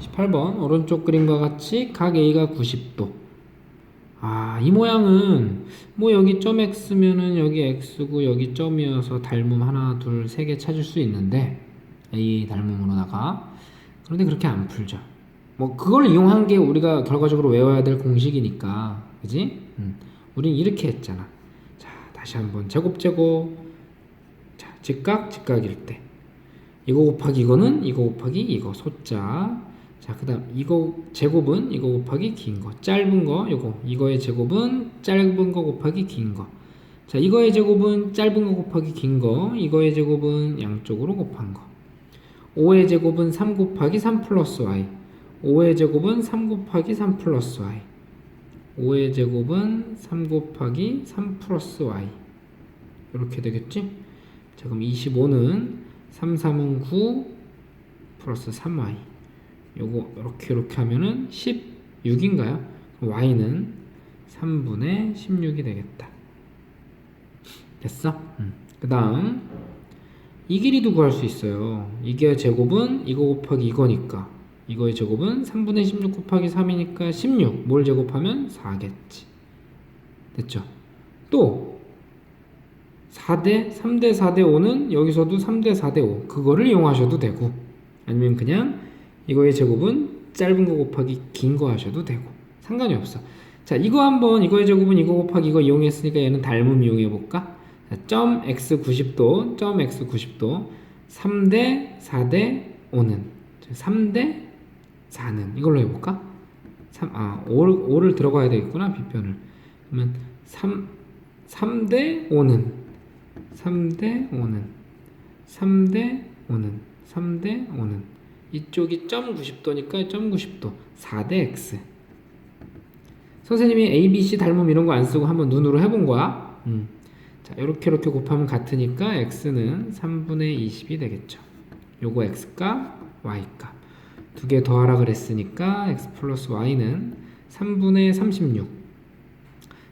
18번 오른쪽 그림과 같이 각 A가 90도. 아, 이 모양은 뭐 여기 점 X면은 여기 X고 여기 점이어서 닮음 하나, 둘, 세 개 찾을 수 있는데 A 닮음으로다가 그런데 그렇게 안 풀죠. 뭐 그걸 이용한 게 우리가 결과적으로 외워야 될 공식이니까, 그지? 음, 우린 이렇게 했잖아. 자, 다시 한번 제곱 제곱. 자, 직각 직각일 때 이거 곱하기 이거는 이거 곱하기 이거 소자. 자, 그 다음 이거 제곱은 이거 곱하기 긴 거. 짧은 거 요거. 이거의 제곱은 짧은 거 곱하기 긴 거. 자, 이거의 제곱은 짧은 거 곱하기 긴 거. 이거의 제곱은 양쪽으로 곱한 거. 5의 제곱은 3 곱하기 3 플러스 y. 5의 제곱은 3 곱하기 3 플러스 y. 5의 제곱은 3 곱하기 3 플러스 y. 이렇게 되겠지? 자, 그럼 25는 3, 3은 9 플러스 3y. 요거 이렇게 이렇게 하면은 16인가요? y는 3분의 16이 되겠다. 됐어? 음. 그 다음 이 길이도 구할 수 있어요. 이게 제곱은 이거 곱하기 이거니까 이거의 제곱은 3분의 16 곱하기 3이니까 16. 뭘 제곱하면 4겠지. 됐죠? 또 4대 3대 4대 5는 여기서도 3대 4대 5 그거를 이용하셔도 되고 아니면 그냥 이거의 제곱은 짧은 거 곱하기 긴 거 하셔도 되고 상관이 없어. 자 이거 한번 이거의 제곱은 이거 곱하기 이거 이용했으니까 얘는 닮음 이용해 볼까? 자, 점 x 90도 점 x 90도 3대 4대 5는 3대 4는 이걸로 해볼까? 3, 아 5, 5를 들어가야 되겠구나 비편을 그러면 3 3대 5는 3대 5는 3대 5는 3대 5는 이쪽이 점 90도니까 점 90도 4대 x 선생님이 a, b, c 닮음 이런 거 안 쓰고 한번 눈으로 해본 거야? 음. 자 이렇게 이렇게 곱하면 같으니까 x는 3분의 20이 되겠죠. 요거 x값 y값. 두 개 더하라 그랬으니까 x 플러스 y는 3분의 36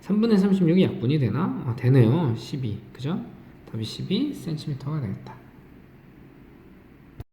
3분의 36이 약분이 되나? 아, 되네요. 12 그죠? 답이 12cm가 되겠다